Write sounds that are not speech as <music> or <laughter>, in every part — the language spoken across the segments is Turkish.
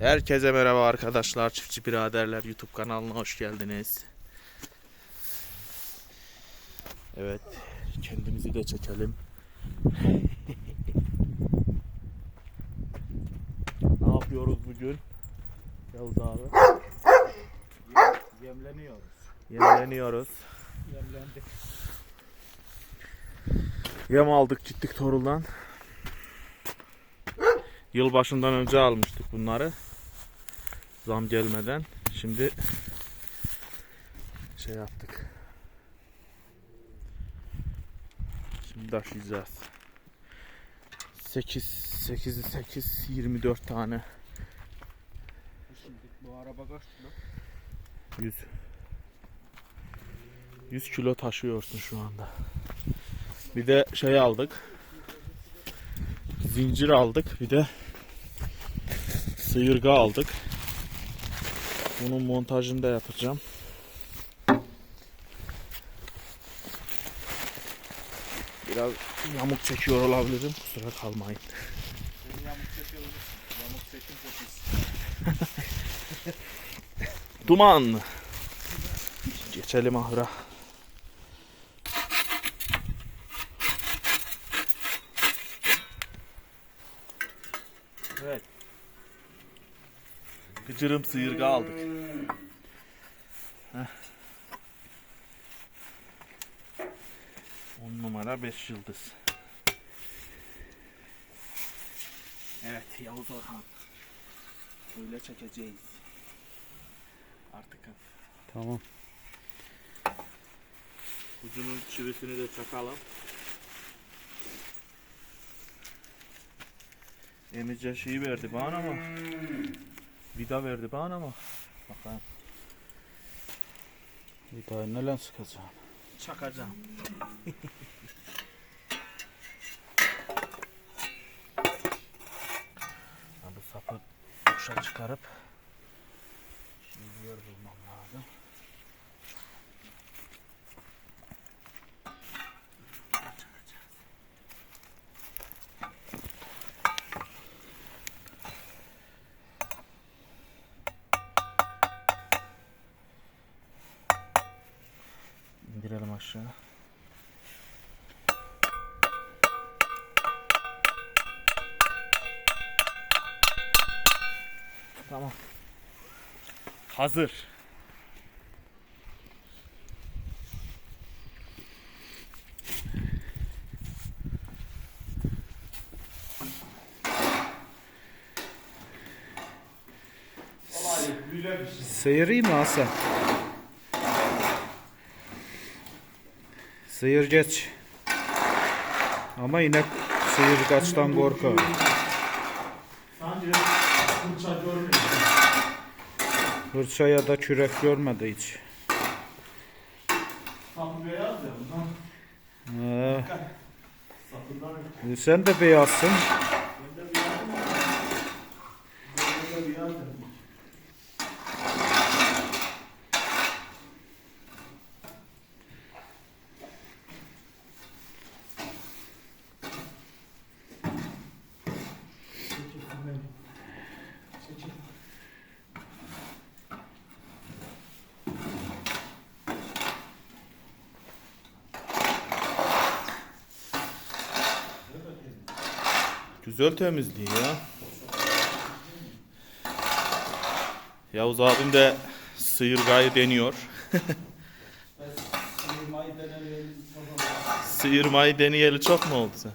Herkese merhaba arkadaşlar. Çiftçi biraderler YouTube kanalına hoş geldiniz. Evet, kendimizi de çekelim. <laughs> ne yapıyoruz bugün? Yavuz abi. Yemleniyoruz. Yemleniyoruz. Yemlendik. Yem aldık gittik Torul'dan. Yılbaşından önce almıştık bunları. Zam gelmeden. Şimdi şey yaptık. Şimdi taşıyacağız. 8 8 8 24 tane Şimdi bu araba kaç kilo? 100 100 kilo taşıyorsun şu anda. Bir de şey aldık. Zincir aldık. Bir de sıyırga aldık. Bunun montajını da yapacağım. Biraz yamuk çekiyor olabilirim. Kusura kalmayın. Seni yamuk çekiyoruz. Yamuk çekince biz. Duman. Geçelim ahıra. Evet. Gıcırım sıyırga aldık. Heh. On numara 5 yıldız. Evet Yavuz Orhan. Böyle çekeceğiz. Artık Tamam. ucunun çivisini de çakalım. Emice şeyi verdi bana ama vida verdi bana ama bakalım Bir daha neler sıkacağım? çakacağım. <laughs> Ha, bu sapı boşa çıkarıp bir yer bulmam lazım. İndirelim aşağı. Tamam. Hazır. Sıyırayım mı Hasan? Sıyır geç. Ama yine sıyır kaçtan korkar. Sence fırça görmüyor. Hırça ya da kürek görmedi hiç. Sapı beyaz ya bundan. Ee, Sapından sen de beyazsın. Güzel temizliği ya. Yavuz abim de sıyırgayı deniyor. <laughs> Sıyırmayı deneyeli çok mu oldu sen?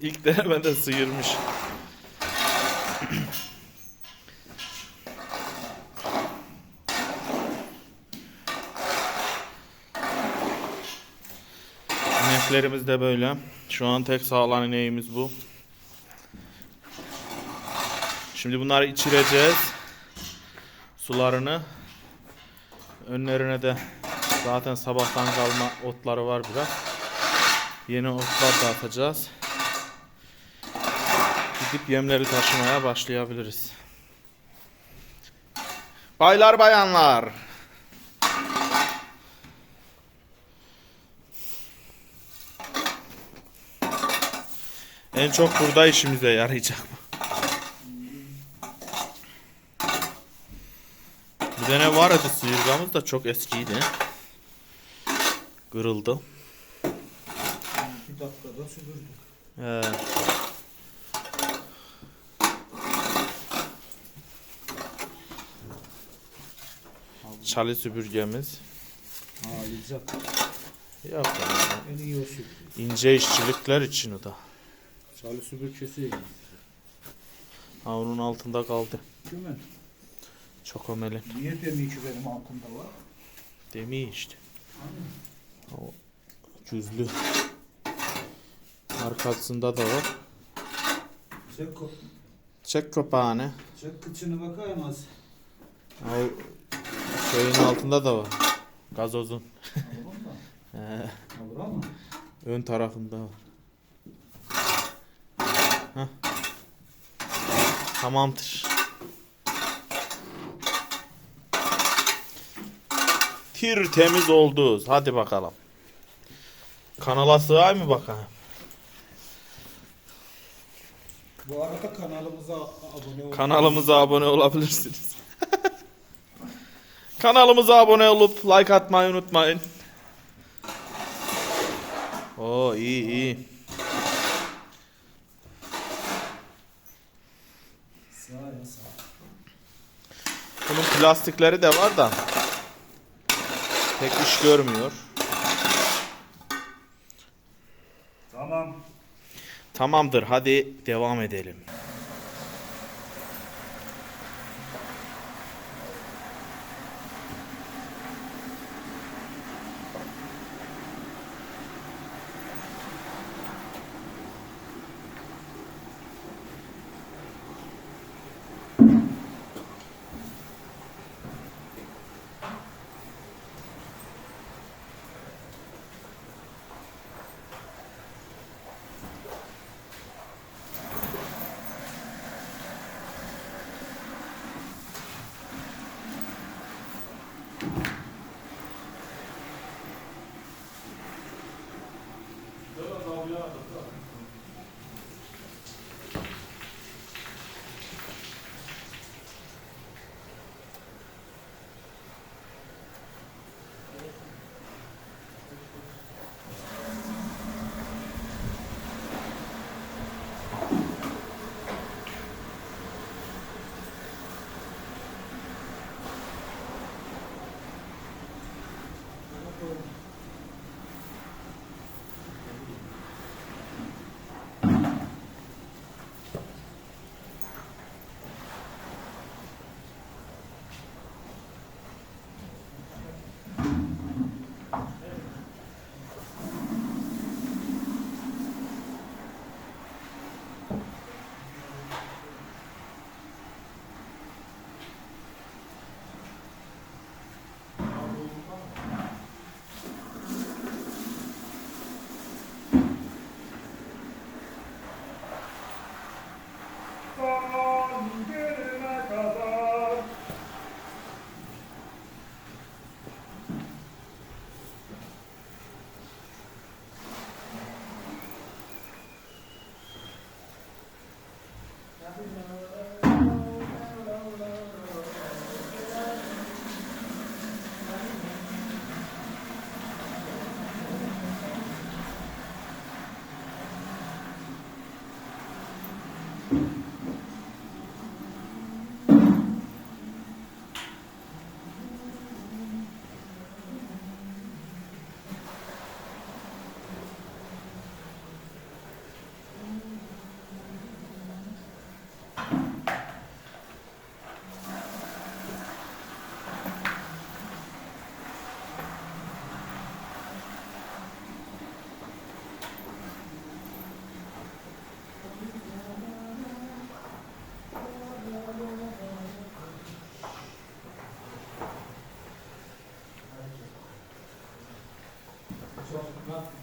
İlk denemede sıyırmış. İneklerimiz de böyle. Şu an tek sağlam ineğimiz bu. Şimdi bunları içireceğiz. Sularını. Önlerine de zaten sabahtan kalma otları var biraz. Yeni otlar da atacağız. Gidip yemleri taşımaya başlayabiliriz. Baylar bayanlar. En çok burada işimize yarayacak mı? Bir tane vardı sıyırgamız da çok eskiydi. Kırıldı. Bir dakikada süpürdük. He. Çalı süpürgemiz. Harika. Yok. En iyi o süpürge. İnce işçilikler için o da. Çalı süpürgesi. Ha onun altında kaldı. Mi? Çok ömeli. Niye demiyor ki benim altımda var? Demi işte. O cüzlü. Arkasında da var. Çek, ko- Çek kapağını. çek kıçını bakayım az. O şeyin altında da var. Gazozun. Da. <laughs> He, Alır ama. ön tarafında var. Heh. Tamamdır. Tir temiz oldu. Hadi bakalım. Kanala sığar mı bakalım? Bu arada kanalımıza abone olun. Kanalımıza abone olabilirsiniz. <laughs> Kanalımıza abone olup like atmayı unutmayın. Oo iyi iyi. Sağ ya sağ. Bunun plastikleri de var da pek iş görmüyor. Tamam. Tamamdır hadi devam edelim. Grazie.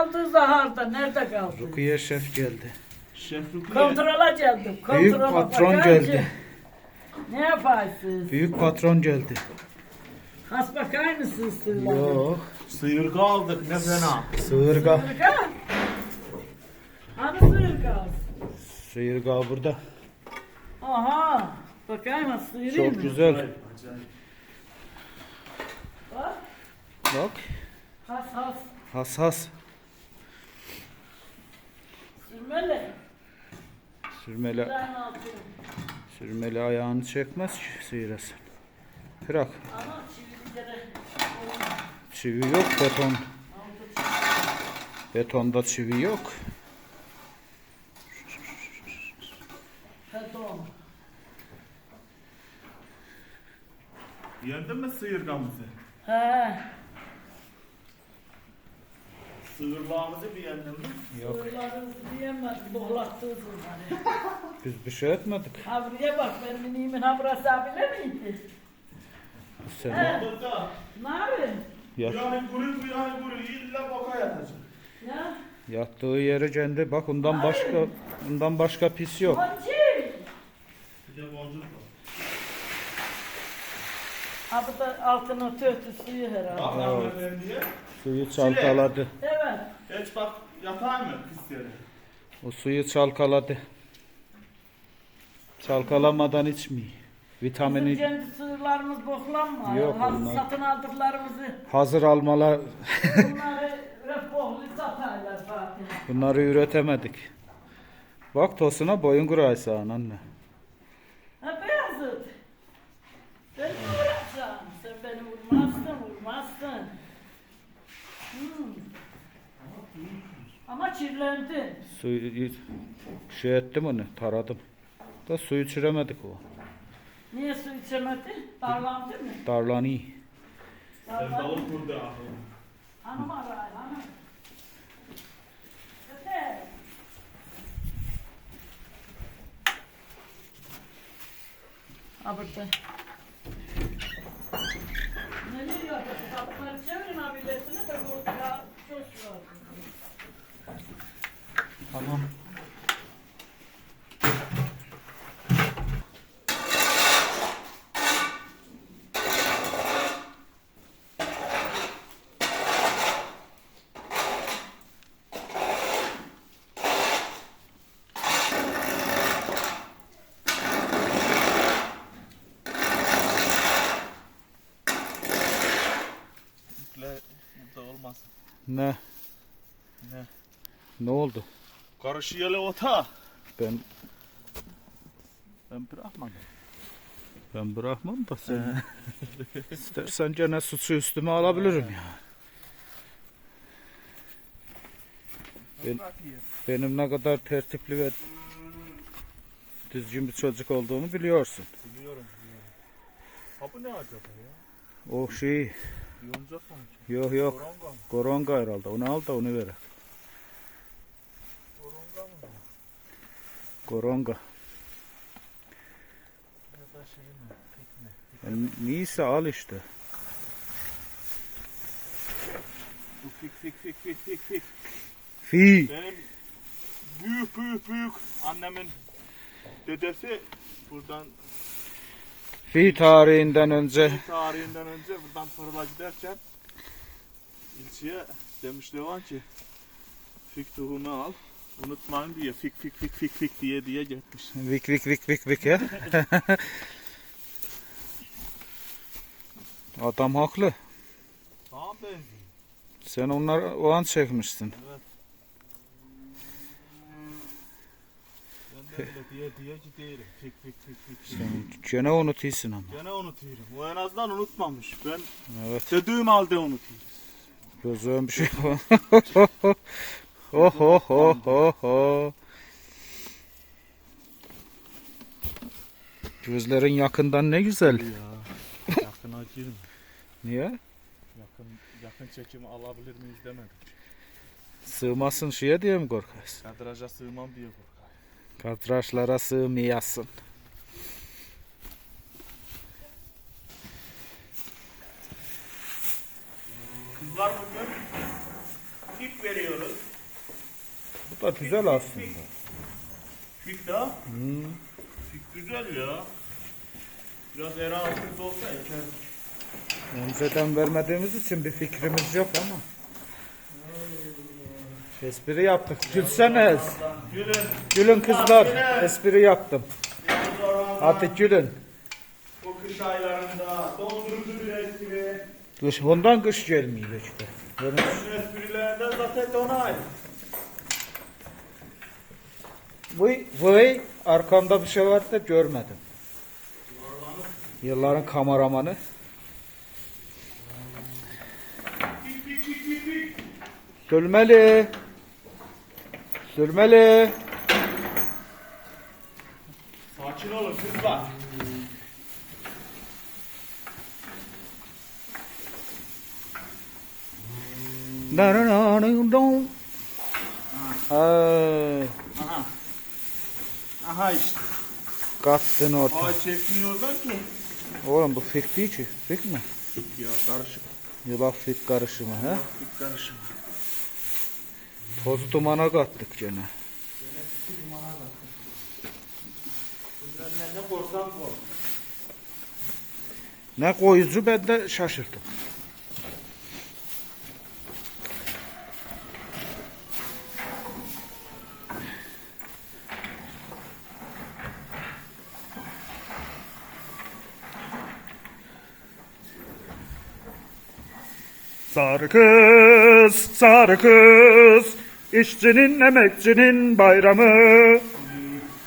Kaldığı zaharda. Nerede kaldı? Rukiye Şef geldi. Şef Rukiye. Kontrola geldim. Kontrola Büyük patron geldi. ki, Ne yaparsınız? Büyük patron geldi. Has bakar mısınız sığırlara? Yok. Sıyırga aldık ne fena. Sığırga. Sığırga? Hani sığırga? Sığırga burada. Aha. Bakayım ha sığırayım Çok mı? güzel. Bak. Bak. Has has. Hassas. Sürmeli. Sürmeli, sürmeli ayağını çekmez ki sıyırasın. Bırak. Ama çivi bir kere. Çivi yok beton. Betonda çivi yok. Beton. Yendin mi sıyırgamızı? He. Sığırlağımızı bir yendin mi? Yok. Sığırlarınızı diyemez. Boğlattınız bunları. <laughs> Biz bir şey etmedik. Ha buraya bak benim iniğimin ha burası abile miydi? Sen He. Burada. Ne yapayım? ya, Yani bu yani gurur. İlla boka yatacak. Ya. yattığı yere kendi bak ondan başka ondan başka pis yok. Hacı. Bir de boncuk var. Ha bu da altına tühtü suyu herhalde. Bak hanımefendiye. Suyu çalkaladı. Evet. Geç bak yatağın mı pis yere? O suyu çalkaladı. Çalkalamadan içmiyor. Bizim Vitamini kendi sığırlarımız boklanma. Yok, Ha, onlar- Satın aldıklarımızı hazır almalar bunları hep bohlu satarlar Fatih. bunları üretemedik. Bak tosuna boyun kuraysa anne. Ha Beyazıt. Ben mi vuracağım? Sen beni vurmazsın, vurmazsın. Hmm. Ama çirlendin. Suyu şey ettim onu taradım. Da suyu çiremedik o. Niye su içemedi? Darlandı mı? Darlani. Sen dalıp burada ahım. Hanım arayın, hanım. Öte. Ha burada. Nereye yapıyorsun? Kapıları çevirin abilesine de bu ya çok var. Tamam. Ne? Ne? Ne oldu? Karışıyla ota. Ben Ben bırakmadım. ben bırakmam da sen. <laughs> İstersen gene suçu üstüme alabilirim ya. Ben- Benim ne kadar tertipli ve düzgün bir çocuk olduğumu biliyorsun. Biliyorum biliyorum. Ha bu ne acaba ya? O şey Yonca sanki. yok yok Koronga mı? koronga herhalde. Onu al da onu ver. Koronga mı? Koronga. Şey mi? Pik mi? Neyse al işte. Fik fik fik fik fik fik. Fi. Benim büyük büyük büyük annemin dedesi buradan Fi tarihinden önce tarihinden önce buradan Pırıl'a giderken ilçeye demiş Levan ki fik tohumu al unutmayın diye fik fik fik fik fik diye diye gitmiş. vik vik vik vik vik ya. <laughs> Adam haklı. Tamam benziyor. Sen onlar o an çekmişsin. Ben de öyle diye diye giderim. Fik fik fik fik. fik. Sen gene unutuyorsun ama. Gene unutuyorum. O en azından unutmamış. Ben Evet. dediğim halde unutuyorum. Gözüm bir şey Oh <laughs> <laughs> ho ho ho ho. Gözlerin yakından ne güzel. Ya yakına girme. <laughs> Niye? Yakın yakın çekimi alabilir miyiz demedim. Sığmasın şeye diye mi korkarsın? Kadraja sığmam diye korkar. Kadraşlara sığmayasın. Kızlar bugün fik veriyoruz. Da güzel aslında. Fik daha. Fik güzel ya. Biraz era altında olsa ekerdik. Önceden vermediğimiz için bir fikrimiz yok ama. Espri yaptık. Gülsene. Gülün. Gülün kızlar. Espri yaptım. Hadi gülün. Bu kış aylarında dondurucu bir espri. Kış, bundan kış gelmiyor işte. Kışın esprilerinden zaten donay. Vıy vıy arkamda bir şey var da görmedim. Yılların kameramanı. Sürmeli. Sürmeli. Sakin olun kızlar. Na na na na na. Ay, Aha. Aha işte. kattın orta. Aa çekmiyorlar ki. Oğlum bu fik değil ki. Fik mi? Ya karışık. Yulaf fik karışımı he? Bir karışım. Toz dumana kattık gene. Bunların ne korsan kork. Ne koyucu ben de şaşırdım. Sarı kız, sarı kız, işçinin emekçinin bayramı.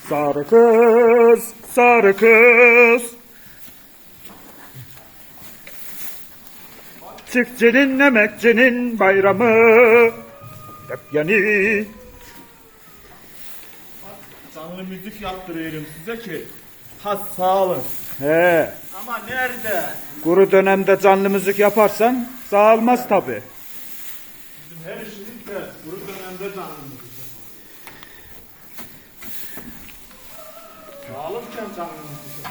Sarı kız, sarı kız, Çiftçinin emekçinin bayramı hep yeni. Canlı müzik yaptırıyorum size ki. Has sağ olun. He, Ama nerede? Kuru dönemde canlı müzik yaparsan sağılmaz tabi. Bizim her işimiz de bu dönemde canlı müzik. Sağlıkken canlı müzik.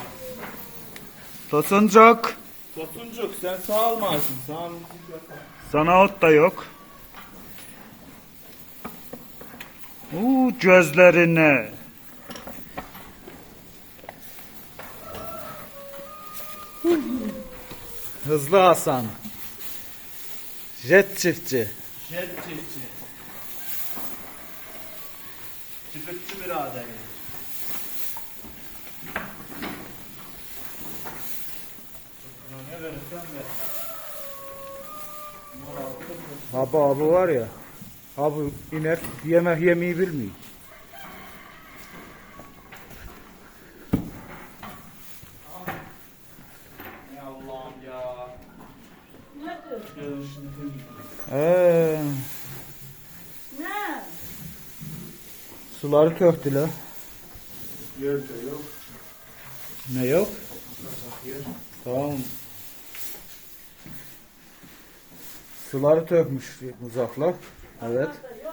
Tosuncuk, Tosuncuk sen sağ olmazsın. Sağ müzik yapar. sana ot da yok. Uuu gözlerine. Hızlı Hasan. Jet çiftçi. Jet çiftçi. Çıkıtçı birader. Ne verirsen ver. Abi abi var ya. Abi iner yemek yemeyi bilmiyor. Ya Allah'ım ya. Nedir? Gelin şimdi. Ee, Ne? suları töktüler. Yer de yok. Ne yok? Tamam. Suları tökmüş uzaklar. Evet.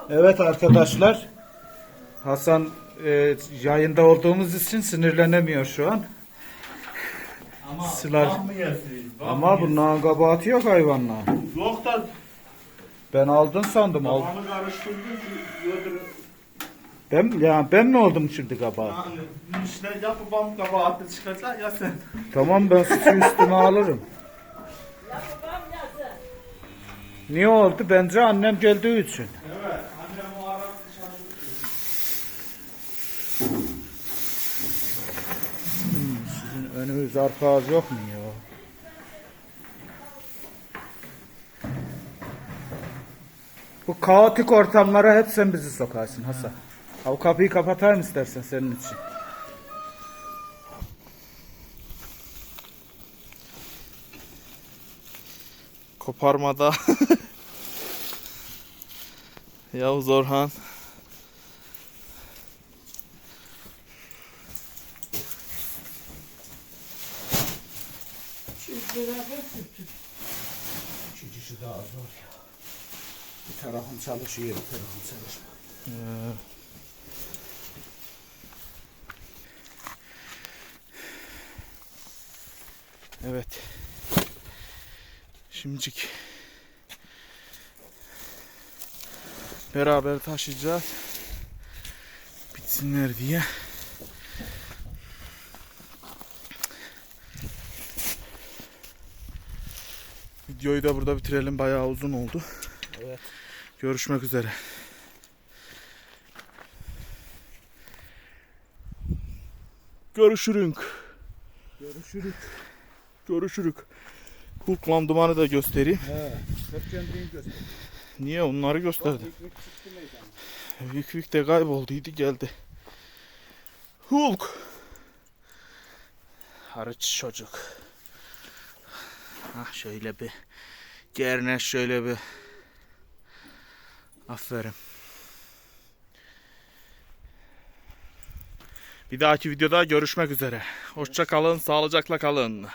Evet arkadaşlar. Hasan e, yayında olduğumuz için sinirlenemiyor şu an. Ama Sılar. bak mı yesin? Bak Ama mı bunların kabahati yok hayvanla. Yok da Ben aldın sandım. Al. Tamamı karıştırdın ki yödür. Ben ya ben mi oldum şimdi kabahat? Yani işte ya babam kabahatli çıkacak ya sen. Tamam ben suçu üstüme alırım. Ya babam ya sen. Niye oldu? Bence annem geldiği için. Evet. Annem o ara şaşırdı. Sizin önünüz arkanız yok mu ya? Bu kaotik ortamlara hep sen bizi sokarsın Hasan. Ha, o kapıyı kapatar mı istersen senin için? Koparmada. <laughs> Yavuz Orhan. Çocuk daha zor ya. Bir tarafım çalışıyor, bir tarafım çalışmıyor. Evet. Şimdicik beraber taşıyacağız. Bitsinler diye. Videoyu da burada bitirelim. Bayağı uzun oldu. Evet. Görüşmek üzere. Görüşürünk. Görüşürüz. Görüşürük. Hulk dumanı da göstereyim. He. Göster. Niye onları gösterdi? Vik Vik de kaybolduydu geldi. Hulk. Harıç çocuk. Ah şöyle bir. Gerneş şöyle bir. Aferin. Bir dahaki videoda görüşmek üzere. Hoşça kalın, sağlıcakla kalın.